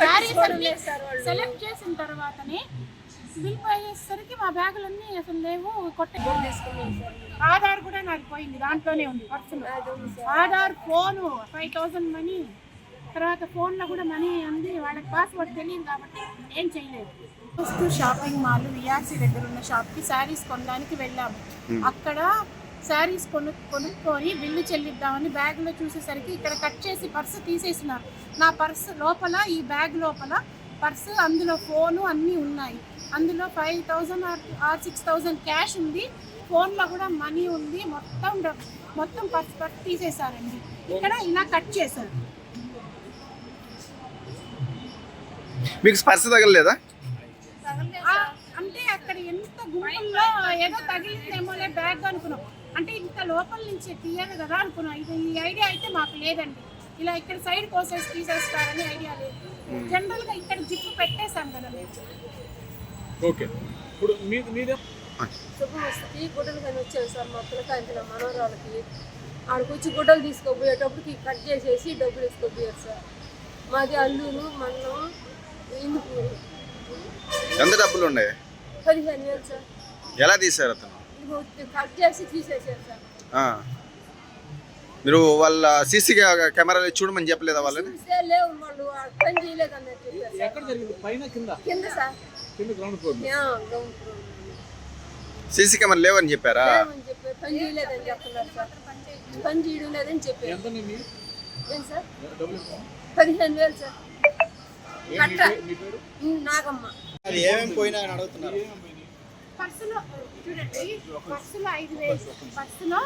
శారీస్ అన్ని సెలెక్ట్ చేసిన తర్వాతనే బిల్ పే చేసేసరికి మా బ్యాగులన్నీ అసలు లేవు కొట్టే ఆధార్ కూడా నాకు పోయింది దాంట్లోనే ఉంది పర్సులో Aadhaar phone five thousand money తర్వాత ఫోన్లో కూడా మనీ ఉంది వాళ్ళకి పాస్వర్డ్ తెలియదు కాబట్టి ఏం చేయలేదు. ఫస్ట్ షాపింగ్ మాల్ విఆర్సీ దగ్గర ఉన్న షాప్కి శారీస్ కొనడానికి వెళ్ళాము. అక్కడ శారీస్ కొను కొనుక్కొని బిల్లు చెల్లిద్దామని బ్యాగ్లో చూసేసరికి ఇక్కడ కట్ చేసి పర్సు తీసేసినారు నా పర్సు లోపల ఈ బ్యాగ్ లోపల పర్సు అందులో ఫోను అన్నీ ఉన్నాయి. అందులో five thousand or or six thousand cash ఉంది. ఫోన్లో కూడా మనీ ఉంది. మొత్తం మొత్తం పర్స్ పర్స్ తీసేశారండి. ఇక్కడ ఇలా కట్ చేశారు. మీకు స్పర్శ తగలలేదా? అంటే అక్కడ ఎంత గుంపుల్లో ఏదో తగిలిందేమోలే బ్యాగ్ అనుకున్నాం. అంటే ఇంత లోపల నుంచి తీయరు కదా అనుకున్నాం. ఇది ఈ ఐడియా అయితే మాకు లేదండి. ఇలా ఇక్కడ సైడ్ కోసేసి తీసేస్తారని ఐడియా లేదు. జనరల్గా ఇక్కడ జిప్పు పెట్టేశాం కదా మేము. ఓకే. ఇప్పుడు మీది మీదే? శుభమస్తకి గుడ్డలు కానీ వచ్చాను సార్ మా పిల్లకాయకి నా మనవరాలకి. ఆడికి వచ్చి గుడ్డలు తీసుకోపోయేటప్పటికి కట్ చేసేసి డబ్బులు తీసుకోపోయారు సార్. మాది అల్లూరు మండలం ఇందుకూరు ఎంత డబ్బులు ఉన్నాయి? పదిహేను వేలు సార్. ఎలా తీశారు అతను? కట్ చేసి తీసేసారు సార్. మీరు వాళ్ళ సీసీ కెమెరాలు చూడమని చెప్పలేదా వాళ్ళని? లేవు వాళ్ళు పని చేయలేదు అన్నట్టు ఎక్కడ జరిగింది? పైన కింద? కింద సార్. కింద ground floor yeah, ground floor. CC camera లేవని చెప్పారా? లేవని చెప్పారు. పని చేయలేదని చెప్తున్నారు సార్. పని చేయడం లేదని చెప్పారు. ఎంత మీ? ఏం సార్? పదిహేను వేలు సార్. కట్ట నాగమ్మ. ఏమేమి పోయినా అని అడుగుతున్నారు. పర్సులో చూడండి పర్సులో ఐదు వేలు పర్సులో